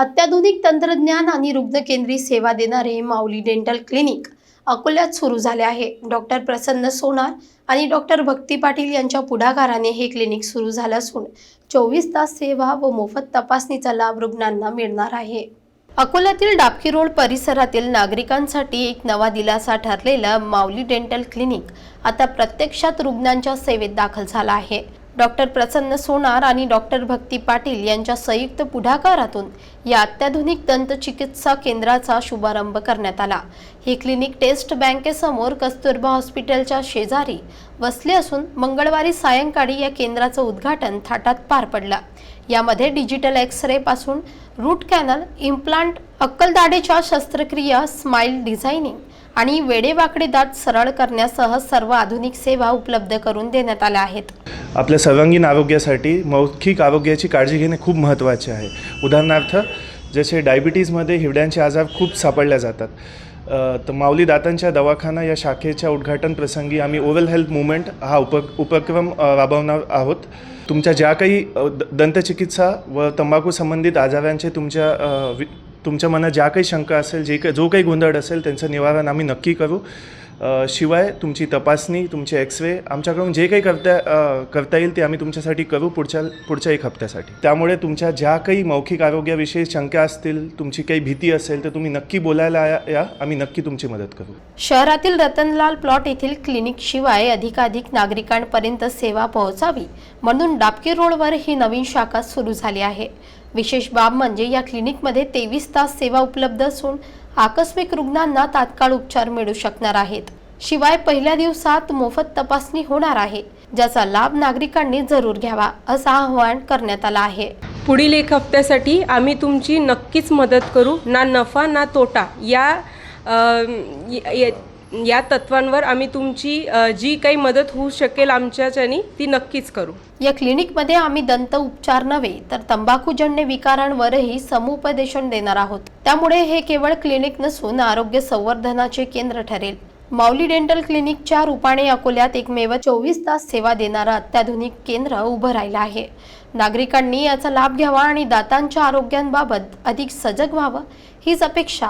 अत्याधुनिक तंत्रज्ञान आणि रुग्णकेंद्री सेवा देणारे माऊली डेंटल क्लिनिक अकोल्यात सुरू झाले आहे. डॉक्टर प्रसन्न सोनार आणि डॉक्टर भक्ती पाटील यांच्या पुढाकाराने हे क्लिनिक सुरू झालं असून चोवीस तास सेवा व मोफत तपासणीचा लाभ रुग्णांना मिळणार आहे. अकोल्यातील डाबकी रोड परिसरातील नागरिकांसाठी एक नवा दिलासा ठरलेलं माऊली डेंटल क्लिनिक आता प्रत्यक्षात रुग्णांच्या सेवेत दाखल झाला आहे. डॉक्टर प्रसन्न सोनार आणि डॉक्टर भक्ती पाटील यांच्या संयुक्त पुढाकारातून या अत्याधुनिक दंतचिकित्सा केंद्राचा शुभारंभ करण्यात आला. हे क्लिनिक टेस्ट बँकेसमोर कस्तुरबा हॉस्पिटलच्या शेजारी वसले असून मंगळवारी सायंकाळी या केंद्राचं उद्घाटन थाटात पार पडलं. यामध्ये डिजिटल एक्स रे पासून रूट कॅनल इम्प्लांट अक्कलदाढेच्या शस्त्रक्रिया स्माईल डिझायनिंग आणि वेडेवाकडे दात सरळ करण्यासह सर्व आधुनिक सेवा उपलब्ध करून देण्यात आल्या आहेत. आपल्या सर्वांगीण आरोग्यासाठी मौखिक आरोग्याची काळजी घेणे खूप महत्त्वाचे आहे. उदाहरणार्थ जसे डायबिटीजमध्ये हिवड्यांचे आजार खूप सापडल्या जातात. तर माऊली दातांच्या दवाखाना या शाखेच्या उद्घाटन प्रसंगी आम्ही ओरल हेल्थ मुवमेंट हा उप उपक्रम राबवणार आहोत. तुमच्या ज्या काही द दंतचिकित्सा व तंबाखू संबंधित आजारांचे तुमच्या वि- तुमच्या मनात ज्या काही शंका असेल जे काही जो काही गोंधळ असेल त्यांचं निवारण आम्ही नक्की करू. शिवाय तुमची तपासणी तुमचे एक्सरे आमच्याकडून जे काही करता करता येईल ते आम्ही तुमच्यासाठी करू पुढच्या पुढच्या एक हप्त्यासाठी. त्यामुळे तुमच्या ज्या काही मौखिक आरोग्याविषयी शंका असतील तुमची काही भीती असेल तर तुम्ही नक्की बोलायला या आम्ही नक्की तुमची मदत करू. शहरातील रतनलाल प्लॉट येथील क्लिनिक शिवाय अधिकाधिक नागरिकांपर्यंत सेवा पोहोचावी म्हणून डाबकी रोडवर ही नवीन शाखा सुरू झाली आहे. विशेष बाब म्हणजे या क्लिनिकमध्ये तेवीस तास सेवा उपलब्ध असून आकस्मिक रुग्णांना तात्काळ उपचार मिळू शकणार आहेत. शिवाय पहिल्या दिवसात मोफत तपासणी होणार आहे ज्याचा लाभ नागरिकांनी जरूर घ्यावा असं आवाहन करण्यात आलं आहे. पुढील एक हप्त्यासाठी आम्ही तुमची नक्कीच मदत करू ना नफा ना तोटा या आ, य- य- या तत्वांवर आम्ही तुमची जी काही मदत होऊ शकेल आमच्याच्यानी ती नक्कीच करू. या क्लिनिकमध्ये आम्ही दंत उपचार नव्हे तर तंबाखूजन्य विकारांवरही समुपदेशन देणार आहोत. त्यामुळे हे केवळ क्लिनिक नसून आरोग्य संवर्धनाचे केंद्र ठरेल. माऊली डेंटल क्लिनिकच्या रूपाने अकोल्यात एकमेव चोवीस तास सेवा देणारं अत्याधुनिक केंद्र उभं राहिलं आहे. नागरिकांनी याचा लाभ घ्यावा आणि दातांच्या आरोग्यांबाबत अधिक सजग व्हावं हीच अपेक्षा